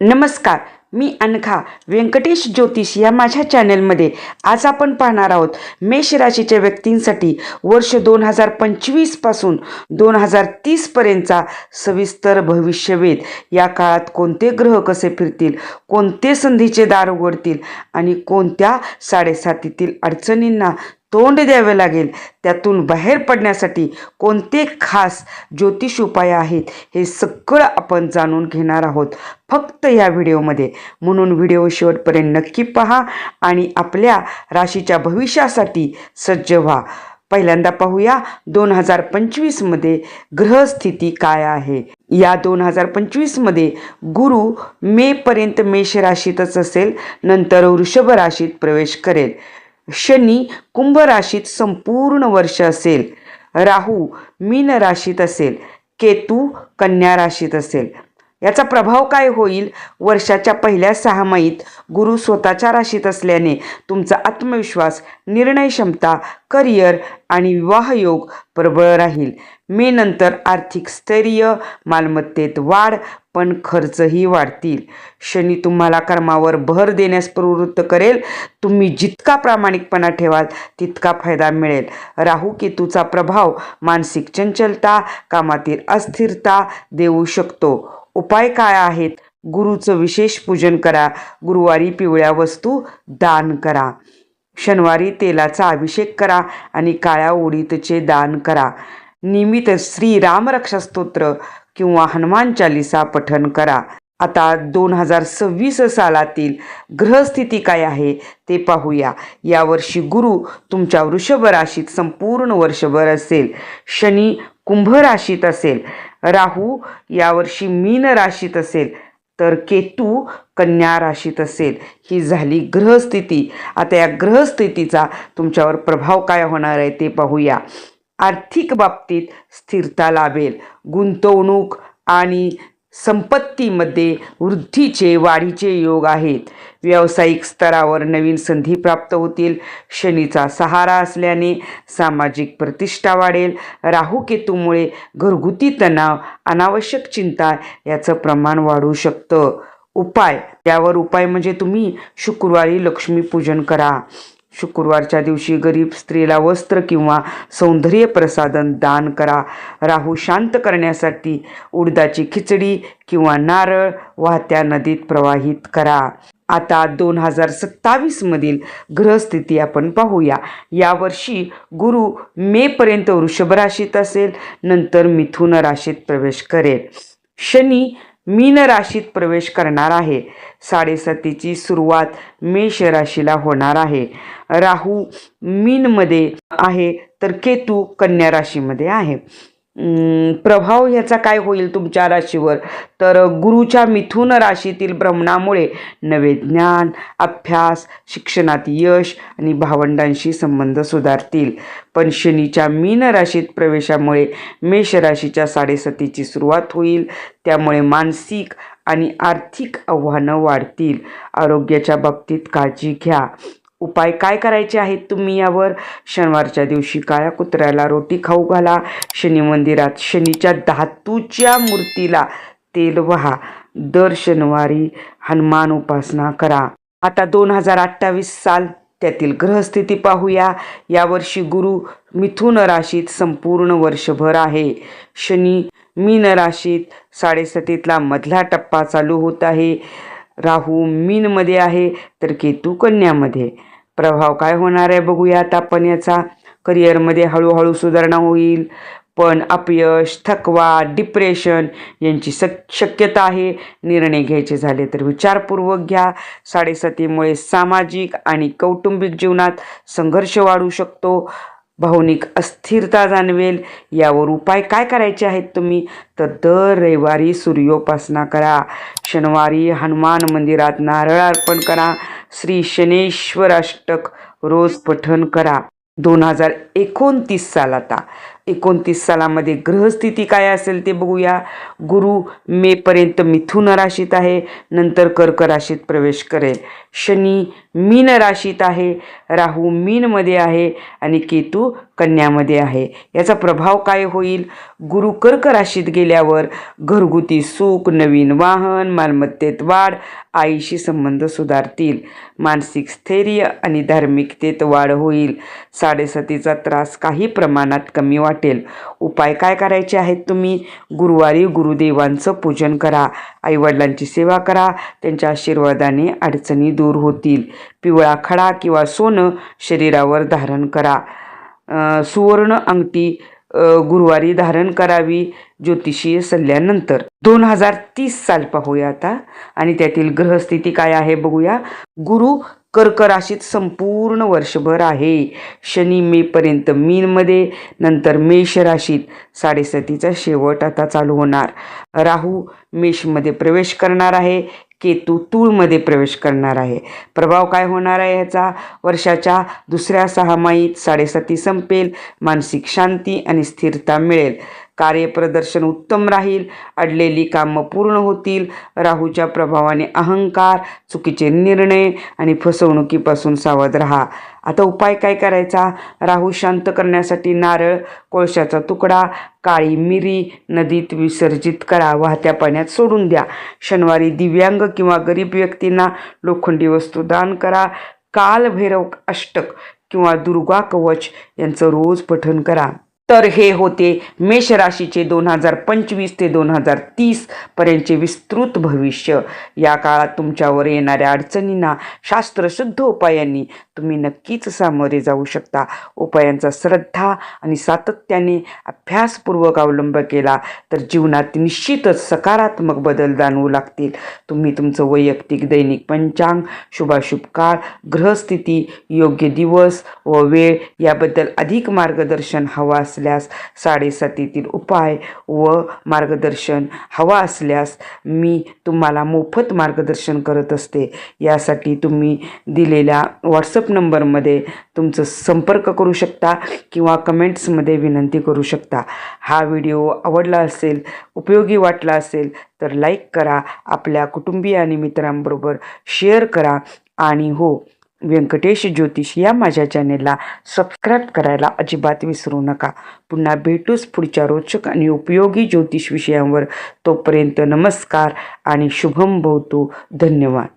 नमस्कार मी अनखा व्यंकटेश ज्योतिष या माझ्या चॅनलमध्ये. आज आपण पाहणार आहोत मेष राशीच्या व्यक्तींसाठी वर्ष दोन हजार पंचवीसपासून दोन हजार तीसपर्यंतचा सविस्तर भविष्यवेध. या काळात कोणते ग्रह कसे फिरतील कोणते संधीचे दार उघडतील आणि कोणत्या साडेसातीतील अडचणींना तोंड द्यावे लागेल. त्यातून बाहेर पडण्यासाठी कोणते खास ज्योतिष उपाय आहेत हे सगळं आपण जाणून घेणार आहोत फक्त या व्हिडिओमध्ये. म्हणून व्हिडिओ शेवटपर्यंत नक्की पहा आणि आपल्या राशीच्या भविष्यासाठी सज्ज व्हा. पहिल्यांदा पाहूया दोन हजार पंचवीसमध्ये ग्रहस्थिती काय आहे. या दोन हजार पंचवीसमध्ये गुरु मेपर्यंत मेष राशीतच असेल नंतर वृषभ राशीत प्रवेश करेल. शनी कुंभ राशीत संपूर्ण वर्ष असेल. राहू मीन राशीत असेल. केतू कन्या राशीत असेल. याचा प्रभाव काय होईल? वर्षाच्या पहिल्या सहामाहीत गुरु स्वतःच्या राशीत असल्याने तुमचा आत्मविश्वास निर्णय क्षमता करिअर आणि विवाहयोग प्रबळ राहील. मे नंतर आर्थिक स्थैर्य मालमत्तेत वाढ पण खर्चही वाढतील. शनी तुम्हाला कर्मावर भर देण्यास प्रवृत्त करेल. तुम्ही जितका प्रामाणिकपणा ठेवाल तितका फायदा मिळेल. राहू केतूचा प्रभाव मानसिक चंचलता कामातील अस्थिरता देऊ शकतो. उपाय काय आहेत? गुरुचं विशेष पूजन करा. गुरुवारी पिवळ्या वस्तू दान करा. शनिवारी तेलाचा अभिषेक करा आणि काळ्या उडीदचे दान करा. नियमित श्री स्तोत्र किंवा हनुमान चालिसा पठण करा. आता दोन हजार सव्वीस सालातील ग्रहस्थिती काय आहे ते पाहूया. यावर्षी गुरु तुमच्या वृषभ राशीत संपूर्ण वर्षभर असेल. शनी कुंभ राशीत असेल. राहू यावर्षी मीन राशीत असेल तर केतू कन्या राशीत असेल. ही झाली ग्रहस्थिती. आता या ग्रहस्थितीचा तुमच्यावर प्रभाव काय होणार आहे ते पाहूया. आर्थिक बाबतीत स्थिरता लाभेल. गुंतवणूक आणि संपत्तीमध्ये वृद्धीचे वाढीचे योग आहेत. व्यावसायिक स्तरावर नवीन संधी प्राप्त होतील. शनीचा सहारा असल्याने सामाजिक प्रतिष्ठा वाढेल. राहुकेतूमुळे घरगुती तणाव अनावश्यक चिंता याचं प्रमाण वाढू शकतं. उपाय त्यावर उपाय म्हणजे तुम्ही शुक्रवारी लक्ष्मीपूजन करा. शुक्रवारच्या दिवशी गरीब स्त्रीला वस्त्र किंवा सौंदर्य प्रसाधन दान करा. राहू शांत करण्यासाठी उडदाची खिचडी किंवा नारळ वाहत्या नदीत प्रवाहित करा. आता दोन हजार सत्तावीसमधील ग्रहस्थिती आपण पाहूया. यावर्षी गुरु मेपर्यंत वृषभ राशीत असेल नंतर मिथुन राशीत प्रवेश करेल. शनी मीन राशीत प्रवेश करणार आहे. साडेसातीची सुरुवात मेष राशीला होणार आहे. राहू मीनमध्ये आहे तर केतू कन्या राशीमध्ये आहे. प्रभाव ह्याचा काय होईल तुमच्या राशीवर? तर गुरुच्या मिथुन राशीतील भ्रमणामुळे नवे ज्ञान अभ्यास शिक्षणात यश आणि भावंडांशी संबंध सुधारतील. पण शनीच्या मीन राशीत प्रवेशामुळे मेष राशीच्या साडेसतीची सुरुवात होईल. त्यामुळे मानसिक आणि आर्थिक आव्हानं वाढतील. आरोग्याच्या बाबतीत काळजी घ्या. उपाय काय करायचे आहेत? तुम्ही यावर शनिवारच्या दिवशी काळ्या कुत्र्याला रोटी खाऊ घाला. शनी मंदिरात शनीच्या धातूच्या मूर्तीला तेल वहा. दर शनिवारी हनुमान उपासना करा. आता दोन हजार अठ्ठावीस साल त्यातील ग्रहस्थिती पाहूया. यावर्षी गुरु मिथुन राशीत संपूर्ण वर्षभर आहे. शनी मीन राशीत साडेसतीतला मधला टप्पा चालू होत आहे. राहू मीनमध्ये आहे तर केतू कन्यामध्ये. प्रभाव काय होणार आहे बघूया आता आपण याचा. करिअरमध्ये हळूहळू सुधारणा होईल पण अपयश थकवा डिप्रेशन यांची सक शक्यता आहे. निर्णय घ्यायचे झाले तर विचारपूर्वक घ्या. साडेसातीमुळे सामाजिक आणि कौटुंबिक जीवनात संघर्ष वाढू शकतो. भावनिक अस्थिरता जाणवेल. यावर उपाय काय करायचे आहेत तुम्ही? तर दर रविवारी सूर्योपासना करा. शनिवारी हनुमान मंदिरात नारळ अर्पण करा. श्री शनेश्वर अष्टक रोज पठण करा. दोन हजार एकोणतीस साल आता. एकोणतीस सालामध्ये ग्रहस्थिती काय असेल ते बघूया. गुरु मेपर्यंत मिथुन राशीत आहे. नंतर कर्क राशीत प्रवेश करेल. शनी मीन राशीत आहे. राहू मीनमध्ये आहे आणि केतू कन्यामध्ये आहे. याचा प्रभाव काय होईल? गुरु कर्क राशीत गेल्यावर घरगुती सुख नवीन वाहन मालमत्तेत वाढ आईशी संबंध सुधारतील. मानसिक स्थैर्य आणि धार्मिकतेत वाढ होईल. साडेसातीचा त्रास काही प्रमाणात कमी वाटेल. उपाय काय करायचे आहेत तुम्ही? गुरुवारी गुरुदेवांचं पूजन करा. आईवडिलांची सेवा करा. त्यांच्या आशीर्वादाने अडचणी दूर होतील. पिवळा खडा किंवा सोनं शरीरावर धारण करा. सुवर्ण अंगठी गुरुवारी धारण करावी ज्योतिषीय सल्ल्यानंतर. दोन हजार तीस साल पाहूया आता. आणि त्यातील ग्रहस्थिती काय आहे बघूया. गुरु कर्क राशीत संपूर्ण वर्षभर आहे. शनी मेपर्यंत मीनमध्ये नंतर मेष राशीत. साडेसतीचा शेवट आता चालू होणार. राहू मेषमध्ये प्रवेश करणार आहे. केतू तूळमध्ये प्रवेश करणार आहे. प्रभाव काय होणार आहे ह्याचा? वर्षाच्या दुसऱ्या सहामाहीत साडेसाती संपेल मानसिक शांती आणि स्थिरता मिळेल. कार्यप्रदर्शन उत्तम राहील अडलेली कामं पूर्ण होतील. राहूच्या प्रभावाने अहंकार चुकीचे निर्णय आणि फसवणुकीपासून सावध राहा. आता उपाय काय करायचा? राहू शांत करण्यासाठी नारळ कोळशाचा तुकडा काळी मिरी नदीत विसर्जित करा. वाहत्या पाण्यात सोडून द्या. शनिवारी दिव्यांग किंवा गरीब व्यक्तींना लोखंडी वस्तू दान करा. कालभैरव अष्टक किंवा दुर्गा कवच यांचं रोज पठण करा. तर हे होते मेष राशीचे दोन हजार पंचवीस ते दोन हजार तीस पर्यंतचे विस्तृत भविष्य. या काळात तुमच्यावर येणाऱ्या अडचणींना शास्त्रशुद्ध उपायांनी तुम्ही नक्कीच सामोरे जाऊ शकता. उपायांचा श्रद्धा आणि सातत्याने अभ्यासपूर्वक अवलंब केला तर जीवनात निश्चितच सकारात्मक बदल जाणवू लागतील. तुम्ही तुमचं वैयक्तिक दैनिक पंचांग शुभाशुभ काळ ग्रहस्थिती योग्य दिवस व वेळ याबद्दल अधिक मार्गदर्शन हवा असल्यास साडेसातीतील उपाय व मार्गदर्शन हवा असल्यास मी तुम्हाला मोफत मार्गदर्शन करत असते. यासाठी तुम्ही दिलेल्या व्हॉट्सअप व्हॉट्सअप नंबरमध्ये तुमचं संपर्क करू शकता किंवा कमेंट्समध्ये विनंती करू शकता. हा व्हिडिओ आवडला असेल उपयोगी वाटला असेल तर लाईक करा आपल्या कुटुंबीय आणि मित्रांबरोबर शेअर करा आणि हो व्यंकटेश ज्योतिष या माझ्या चॅनेलला सबस्क्राईब करायला अजिबात विसरू नका. पुन्हा भेटूच पुढच्या रोचक आणि उपयोगी ज्योतिष विषयांवर. तोपर्यंत नमस्कार आणि शुभम भवतो. धन्यवाद.